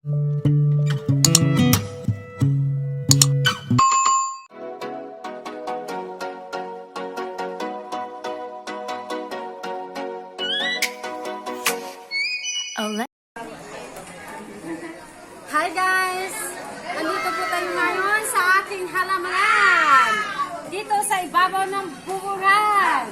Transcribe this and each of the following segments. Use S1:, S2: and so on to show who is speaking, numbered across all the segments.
S1: Hi guys! Andito po tayo ngayon sa aking halaman. Dito sa ibabaw ng bubungan.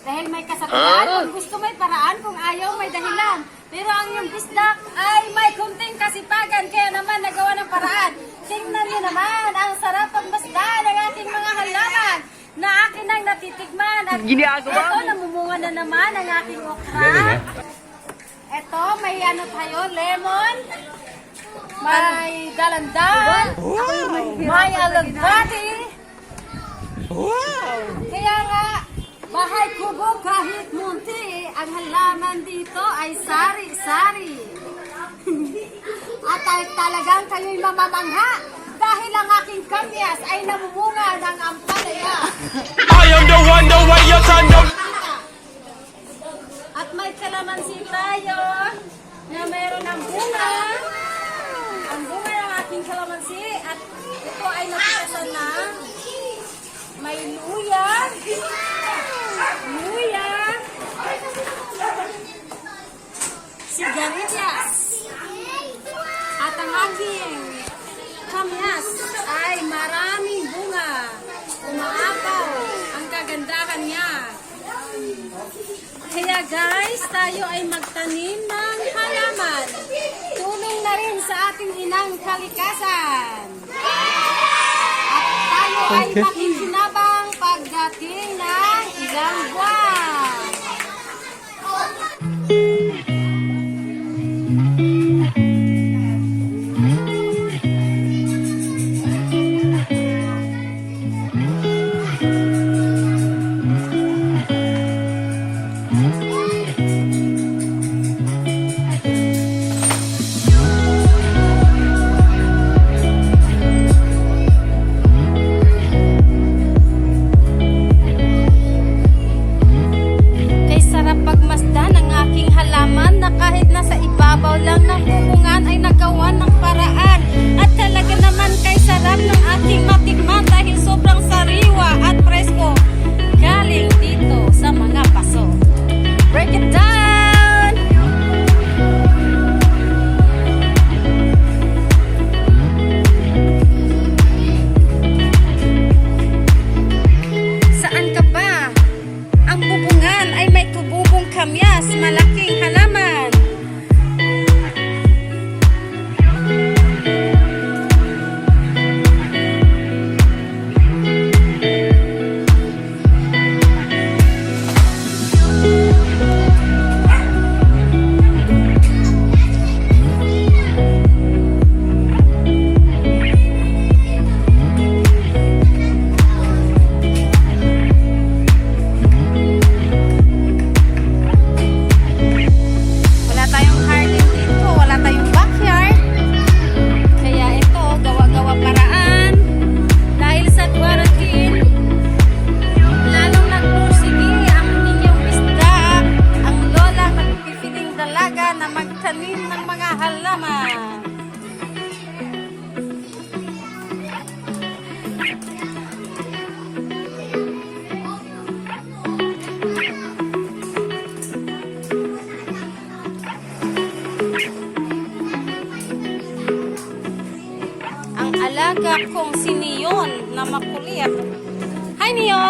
S1: Dahil may kasabihan, kung gusto may paraan, kung ayaw may dahilan. Pero ang iyong bisdak ay may kunting kasipagan, kaya naman nagawa ng paraan. Tingnan niyo naman, ang sarap pagmasda ng aking mga halaman na akin ang natitikman. At
S2: Ginagawa
S1: ito, namumunga na naman ang aking okra. Ito, may ano tayo, lemon. May dalandan. May alagbati. Kaya nga, bahay kubo kahit munti, ang halaman dito ay sari-sari. At ay talagang kayo'y mamamangha dahil ang aking kamyas ay namumunga ng ampalaya.
S3: I am the one, the way you turn the
S1: At may kalamansi tayo na meron ng bunga. Ang bunga ng aking kalamansi at ito ay napitasan na may. Luya. Sigarilyas. At ang aking kamyas ay maraming bunga. Umaapaw ang kagandahan niya. Kaya guys, tayo ay magtanim ng halaman. Tulong na rin sa ating inang kalikasan. At tayo ay makikinabang pagdating ng ilang buwan. Kamyas, malaking dalaga na magtanim ng mga halaman. ang alaga kong si Neon na makulit. Hi, Neon!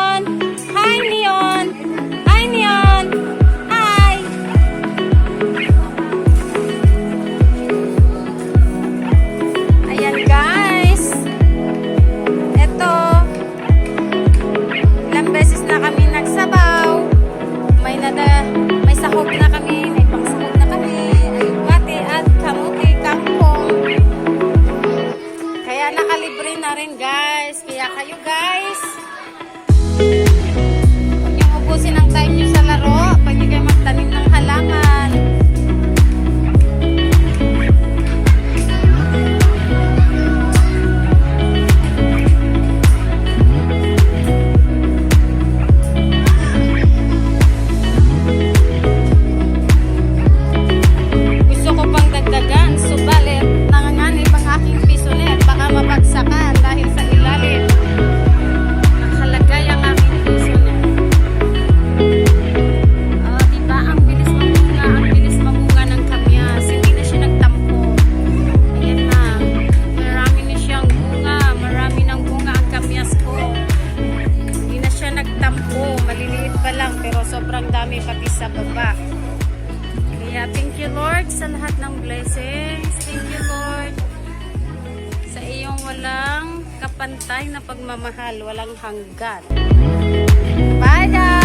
S1: you, Lord, sa lahat ng blessings. Thank you, Lord, sa iyong walang kapantay na pagmamahal, walang hanggan. Bye, guys!